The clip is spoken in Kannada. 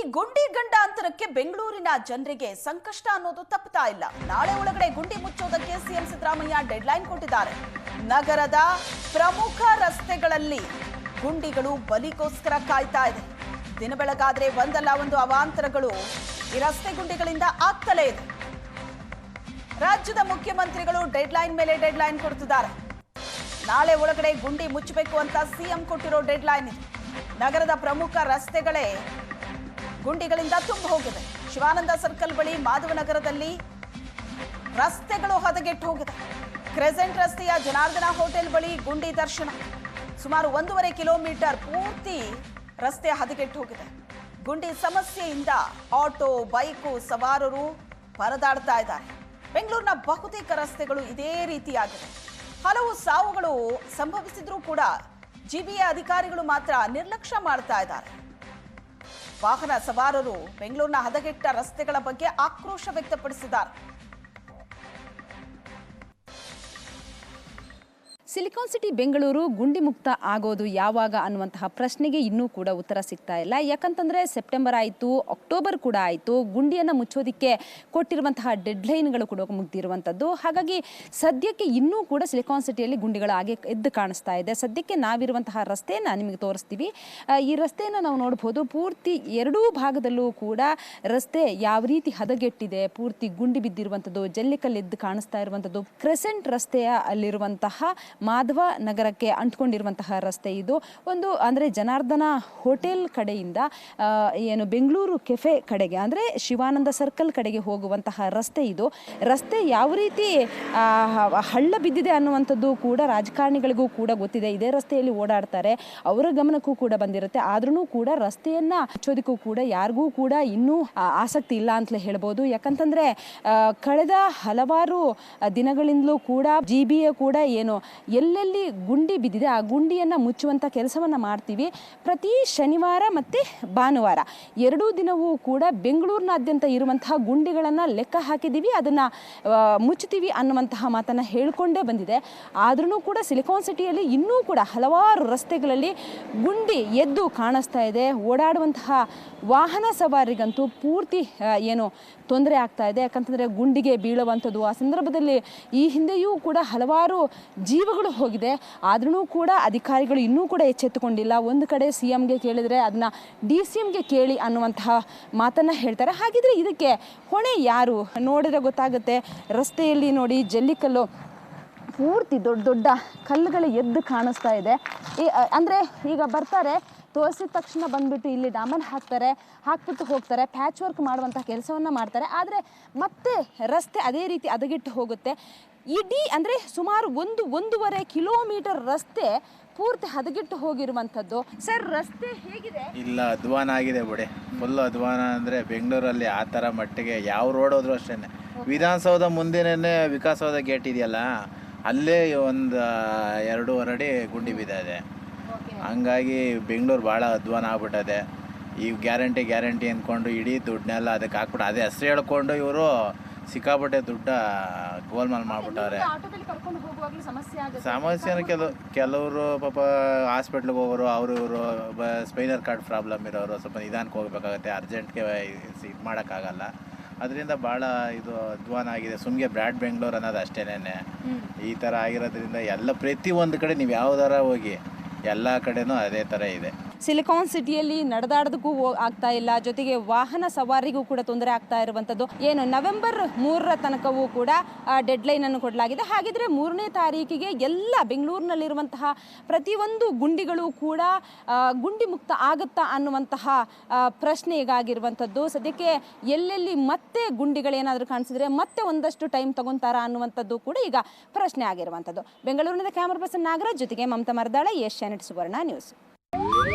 ಈ ಗುಂಡಿ ಗಂಡಾಂತರಕ್ಕೆ ಬೆಂಗಳೂರಿನ ಜನರಿಗೆ ಸಂಕಷ್ಟ ಅನ್ನೋದು ತಪ್ಪತಾ ಇಲ್ಲ. ನಾಳೆ ಒಳಗಡೆ ಗುಂಡಿ ಮುಚ್ಚೋದಕ್ಕೆ ಸಿಎಂ ಸಿದ್ದರಾಮಯ್ಯ ಡೆಡ್ಲೈನ್ ಕೊಟ್ಟಿದ್ದಾರೆ. ನಗರದ ಪ್ರಮುಖ ರಸ್ತೆಗಳಲ್ಲಿ ಗುಂಡಿಗಳು ಬಲಿಗೋಸ್ಕರ ಕಾಯ್ತಾ ಇದೆ. ದಿನ ಬೆಳಗಾದ್ರೆ ಒಂದಲ್ಲ ಒಂದು ಅವಾಂತರಗಳು ಈ ರಸ್ತೆ ಗುಂಡಿಗಳಿಂದ ಆಗ್ತಲೇ ಇದೆ. ರಾಜ್ಯದ ಮುಖ್ಯಮಂತ್ರಿಗಳು ಡೆಡ್ಲೈನ್ ಮೇಲೆ ಡೆಡ್ಲೈನ್ ಕೊಡ್ತಿದ್ದಾರೆ. ನಾಳೆ ಒಳಗಡೆ ಗುಂಡಿ ಮುಚ್ಚಬೇಕು ಅಂತ ಸಿಎಂ ಕೊಟ್ಟಿರೋ ಡೆಡ್ಲೈನ್ ಇದೆ. ನಗರದ ಪ್ರಮುಖ ರಸ್ತೆಗಳೇ ಗುಂಡಿಗಳಿಂದ ತುಂಬ ಹೋಗಿದೆ. ಶಿವಾನಂದ ಸರ್ಕಲ್ ಬಳಿ ಮಾಧವನಗರದಲ್ಲಿ ರಸ್ತೆಗಳು ಹದಗೆಟ್ಟು ಹೋಗಿದೆ. ಕ್ರೆಸೆಂಟ್ ರಸ್ತೆಯ ಜನಾರ್ದನ ಹೋಟೆಲ್ ಬಳಿ ಗುಂಡಿ ದರ್ಶನ. ಸುಮಾರು ಒಂದೂವರೆ ಕಿಲೋಮೀಟರ್ ಪೂರ್ತಿ ರಸ್ತೆ ಹದಗೆಟ್ಟು ಹೋಗಿದೆ. ಗುಂಡಿ ಸಮಸ್ಯೆಯಿಂದ ಆಟೋ, ಬೈಕು ಸವಾರರು ಪರದಾಡ್ತಾ ಇದ್ದಾರೆ. ಬೆಂಗಳೂರಿನ ಬಹುತೇಕ ರಸ್ತೆಗಳು ಇದೇ ರೀತಿಯಾಗಿದೆ. ಹಲವು ಸಾವುಗಳು ಸಂಭವಿಸಿದ್ರೂ ಕೂಡ ಜಿಬಿಎ ಅಧಿಕಾರಿಗಳು ಮಾತ್ರ ನಿರ್ಲಕ್ಷ್ಯ ಮಾಡ್ತಾ ಇದ್ದಾರೆ. ವಾಹನ ಸವಾರರು ಬೆಂಗಳೂರಿನ ಹದಗೆಟ್ಟ ರಸ್ತೆಗಳ ಬಗ್ಗೆ ಆಕ್ರೋಶ ವ್ಯಕ್ತಪಡಿಸಿದ್ದಾರೆ. ಸಿಲಿಕಾನ್ ಸಿಟಿ ಬೆಂಗಳೂರು ಗುಂಡಿ ಮುಕ್ತ ಆಗೋದು ಯಾವಾಗ ಅನ್ನುವಂತಹ ಪ್ರಶ್ನೆಗೆ ಇನ್ನೂ ಕೂಡ ಉತ್ತರ ಸಿಗ್ತಾ ಇಲ್ಲ. ಯಾಕಂತಂದರೆ ಸೆಪ್ಟೆಂಬರ್ ಆಯಿತು, ಅಕ್ಟೋಬರ್ ಕೂಡ ಆಯಿತು, ಗುಂಡಿಯನ್ನು ಮುಚ್ಚೋದಕ್ಕೆ ಕೊಟ್ಟಿರುವಂತಹ ಡೆಡ್ಲೈನ್ಗಳು ಕೂಡ ಮುಗ್ದಿರುವಂಥದ್ದು. ಹಾಗಾಗಿ ಸದ್ಯಕ್ಕೆ ಇನ್ನೂ ಕೂಡ ಸಿಲಿಕಾನ್ ಸಿಟಿಯಲ್ಲಿ ಗುಂಡಿಗಳು ಹಾಗೆ ಎದ್ದು ಕಾಣಿಸ್ತಾ ಇದೆ. ಸದ್ಯಕ್ಕೆ ನಾವಿರುವಂತಹ ರಸ್ತೆಯನ್ನು ನಿಮಗೆ ತೋರಿಸ್ತೀವಿ. ಈ ರಸ್ತೆಯನ್ನು ನಾವು ನೋಡ್ಬೋದು. ಪೂರ್ತಿ ಎರಡೂ ಭಾಗದಲ್ಲೂ ಕೂಡ ರಸ್ತೆ ಯಾವ ರೀತಿ ಹದಗೆಟ್ಟಿದೆ, ಪೂರ್ತಿ ಗುಂಡಿ ಬಿದ್ದಿರುವಂಥದ್ದು ಜಲ್ಲಿಕಲ್ಲು ಎದ್ದು ಕಾಣಿಸ್ತಾ ಇರುವಂಥದ್ದು, ಕ್ರೆಸೆಂಟ್ ರಸ್ತೆಯ ಅಲ್ಲಿರುವಂತಹ ಮಾಧವ ನಗರಕ್ಕೆ ಅಂಟ್ಕೊಂಡಿರುವಂತಹ ರಸ್ತೆ ಇದು. ಒಂದು ಅಂದರೆ ಜನಾರ್ದನ ಹೋಟೆಲ್ ಕಡೆಯಿಂದ ಏನು ಬೆಂಗಳೂರು ಕೆಫೆ ಕಡೆಗೆ ಅಂದರೆ ಶಿವಾನಂದ ಸರ್ಕಲ್ ಕಡೆಗೆ ಹೋಗುವಂತಹ ರಸ್ತೆ ಇದು. ರಸ್ತೆ ಯಾವ ರೀತಿ ಹಳ್ಳ ಬಿದ್ದಿದೆ ಅನ್ನುವಂಥದ್ದು ಕೂಡ ರಾಜಕಾರಣಿಗಳಿಗೂ ಕೂಡ ಗೊತ್ತಿದೆ. ಇದೇ ರಸ್ತೆಯಲ್ಲಿ ಓಡಾಡ್ತಾರೆ. ಅವರ ಗಮನಕ್ಕೂ ಕೂಡ ಬಂದಿರುತ್ತೆ. ಆದ್ರೂ ಕೂಡ ರಸ್ತೆಯನ್ನ ಹಚ್ಚೋದಕ್ಕೂ ಕೂಡ ಯಾರಿಗೂ ಕೂಡ ಇನ್ನೂ ಆಸಕ್ತಿ ಇಲ್ಲ ಅಂತಲೇ ಹೇಳ್ಬೋದು. ಯಾಕಂತಂದ್ರೆ ಕಳೆದ ಹಲವಾರು ದಿನಗಳಿಂದಲೂ ಕೂಡ ಜಿ ಬಿಯ ಕೂಡ ಏನು ಎಲ್ಲೆಲ್ಲಿ ಗುಂಡಿ ಬಿದ್ದಿದೆ, ಆ ಗುಂಡಿಯನ್ನು ಮುಚ್ಚುವಂಥ ಕೆಲಸವನ್ನು ಮಾಡ್ತೀವಿ. ಪ್ರತಿ ಶನಿವಾರ ಮತ್ತು ಭಾನುವಾರ. ಎರಡೂ ದಿನವೂ ಕೂಡ ಬೆಂಗಳೂರಿನಾದ್ಯಂತ ಇರುವಂತಹ ಗುಂಡಿಗಳನ್ನು ಲೆಕ್ಕ ಹಾಕಿದ್ದೀವಿ. ಅದನ್ನು ಮುಚ್ಚುತ್ತೀವಿ ಅನ್ನುವಂತಹ ಮಾತನ್ನು ಹೇಳಿಕೊಂಡೇ ಬಂದಿದೆ. ಆದ್ರೂ ಕೂಡ ಸಿಲಿಕಾನ್ ಸಿಟಿಯಲ್ಲಿ ಇನ್ನೂ ಕೂಡ ಹಲವಾರು ರಸ್ತೆಗಳಲ್ಲಿ ಗುಂಡಿ ಎದ್ದು ಕಾಣಿಸ್ತಾ ಇದೆ. ಓಡಾಡುವಂತಹ ವಾಹನ ಸವಾರಿಗಂತೂ ಪೂರ್ತಿ ಏನು ತೊಂದರೆ ಆಗ್ತಾ ಇದೆ. ಯಾಕಂತಂದರೆ ಗುಂಡಿಗೆ ಬೀಳುವಂಥದ್ದು. ಆ ಸಂದರ್ಭದಲ್ಲಿ ಈ ಹಿಂದೆಯೂ ಕೂಡ ಹಲವಾರು ಜೀವಗಳು ಹೋಗಿದೆ. ಆದ್ರೂ ಕೂಡ ಅಧಿಕಾರಿಗಳು ಇನ್ನೂ ಕೂಡ ಎಚ್ಚೆತ್ತುಕೊಂಡಿಲ್ಲ. ಒಂದು ಕಡೆ ಸಿ ಎಂಗೆ ಕೇಳಿದರೆ ಅದನ್ನ ಡಿ ಸಿ ಎಂಗೆ ಕೇಳಿ ಅನ್ನುವಂತಹ ಮಾತನ್ನು ಹೇಳ್ತಾರೆ. ಹಾಗಿದ್ರೆ ಇದಕ್ಕೆ ಹೊಣೆ ಯಾರು? ನೋಡಿದ್ರೆ ಗೊತ್ತಾಗುತ್ತೆ. ರಸ್ತೆಯಲ್ಲಿ ನೋಡಿ ಜಲ್ಲಿಕಲ್ಲು ಪೂರ್ತಿ ದೊಡ್ಡ ದೊಡ್ಡ ಕಲ್ಲುಗಳು ಎದ್ದು ಕಾಣಿಸ್ತಾ ಇದೆ. ಈ ಅಂದರೆ ಈಗ ಬರ್ತಾರೆ, ತೋರಿಸಿದ ತಕ್ಷಣ ಬಂದ್ಬಿಟ್ಟು ಇಲ್ಲಿ ಡಾಮನ್ ಹಾಕ್ತಾರೆ, ಹಾಕ್ಬಿಟ್ಟು ಹೋಗ್ತಾರೆ ಪ್ಯಾಚ್ ವರ್ಕ್ ಮಾಡುವಂಥ ಕೆಲಸವನ್ನು ಮಾಡ್ತಾರೆ. ಆದರೆ ಮತ್ತೆ ರಸ್ತೆ ಅದೇ ರೀತಿ ಹದಗೆಟ್ಟು ಹೋಗುತ್ತೆ. ಇಡೀ ಅಂದರೆ ಸುಮಾರು ಒಂದು ಒಂದೂವರೆ ಕಿಲೋಮೀಟರ್ ರಸ್ತೆ ಪೂರ್ತಿ ಹದಗೆಟ್ಟು ಹೋಗಿರುವಂಥದ್ದು. ಸರ್ ರಸ್ತೆ ಹೇಗಿದೆ? ಇಲ್ಲ ಅಧ್ವಾನ ಆಗಿದೆ ಬಿಡಿ. ಫುಲ್ ಅಧ್ವಾನ ಅಂದರೆ ಬೆಂಗಳೂರಲ್ಲಿ ಆ ಥರ ಮಟ್ಟಿಗೆ ಯಾವ ರೋಡ್ ಹೋದ್ರೂ ಅಷ್ಟೇ. ವಿಧಾನಸೌಧ ಮುಂದಿನೇ ವಿಕಾಸೌಧ ಗೇಟ್ ಇದೆಯಲ್ಲ ಅಲ್ಲೇ ಒಂದು ಎರಡೂವರೆ ಅಡಿ ಗುಂಡಿ ಬಿದ್ದಿದೆ. ಹಂಗಾಗಿ ಬೆಂಗಳೂರು ಭಾಳ ಅಧ್ವಾನ ಆಗ್ಬಿಟ್ಟದೆ. ಈ ಗ್ಯಾರಂಟಿ ಗ್ಯಾರಂಟಿ ಅಂದ್ಕೊಂಡು ಇಡೀ ದುಡ್ಡನ್ನೆಲ್ಲ ಅದಕ್ಕೆ ಹಾಕ್ಬಿಟ್ಟು ಅದೇ ಹೆಸ್ರು ಹೇಳ್ಕೊಂಡು ಇವರು ಸಿಕ್ಕಾಪಟ್ಟೆ ದುಡ್ಡ ಗೋಲ್ಮಾಲ್ ಮಾಡ್ಬಿಟ್ಟವ್ರೆ. ಸಮಸ್ಯೆ ಸಮಸ್ಯೆನ ಕೆಲವರು ಪಾಪ ಹಾಸ್ಪಿಟ್ಲಿಗೆ ಹೋಗೋರು ಅವರು ಇವರು ಸ್ಪೈನರ್ ಕಾರ್ಡ್ ಪ್ರಾಬ್ಲಮ್ ಇರೋರು ಸ್ವಲ್ಪ ನಿಧಾನಕ್ಕೆ ಹೋಗ್ಬೇಕಾಗತ್ತೆ ಅರ್ಜೆಂಟ್ಗೆ ಇದು ಮಾಡೋಕ್ಕಾಗಲ್ಲ. ಅದರಿಂದ ಭಾಳ ಇದು ಅಧ್ವಾನ ಆಗಿದೆ. ಸುಮ್ಗೆ ಬ್ರಾಡ್ ಬೆಂಗಳೂರು ಅನ್ನೋದು ಅಷ್ಟೇನೆ ಈ ಥರ ಆಗಿರೋದ್ರಿಂದ ಎಲ್ಲ ಪ್ರತಿ ಒಂದು ಕಡೆ ನೀವು ಯಾವ್ದಾರ ಹೋಗಿ ಎಲ್ಲ ಕಡೆನೂ ಅದೇ ಥರ ಇದೆ. ಸಿಲಿಕಾನ್ ಸಿಟಿಯಲ್ಲಿ ನಡೆದಾಡೋದಕ್ಕೂ ಆಗ್ತಾ ಇಲ್ಲ. ಜೊತೆಗೆ ವಾಹನ ಸವಾರಿಗೂ ಕೂಡ ತೊಂದರೆ ಆಗ್ತಾ ಇರುವಂಥದ್ದು. ಏನು, ನವೆಂಬರ್ ಮೂರರ ತನಕವೂ ಕೂಡ ಡೆಡ್ ಲೈನ್ ಅನ್ನು ಕೊಡಲಾಗಿದೆ. ಹಾಗಿದ್ರೆ ಮೂರನೇ ತಾರೀಕಿಗೆ ಎಲ್ಲ ಬೆಂಗಳೂರಿನಲ್ಲಿರುವಂತಹ ಪ್ರತಿಯೊಂದು ಗುಂಡಿಗಳು ಕೂಡ ಗುಂಡಿ ಮುಕ್ತ ಆಗುತ್ತಾ ಅನ್ನುವಂತಹ ಪ್ರಶ್ನೆ ಈಗಾಗಿರುವಂಥದ್ದು. ಸದ್ಯಕ್ಕೆ ಎಲ್ಲೆಲ್ಲಿ ಮತ್ತೆ ಗುಂಡಿಗಳೇನಾದರೂ ಕಾಣಿಸಿದ್ರೆ ಮತ್ತೆ ಒಂದಷ್ಟು ಟೈಮ್ ತಗೊಂತಾರ ಅನ್ನುವಂಥದ್ದು ಕೂಡ ಈಗ ಪ್ರಶ್ನೆ ಆಗಿರುವಂಥದ್ದು. ಬೆಂಗಳೂರಿನಿಂದ ಕ್ಯಾಮರಾ ಪರ್ಸನ್ ನಾಗರಾಜ್ ಜೊತೆಗೆ ಮಮತಾ ಮರದಾಳ ಏಷ್ಯಾನೆಟ್ ಸುವರ್ಣ ನ್ಯೂಸ್.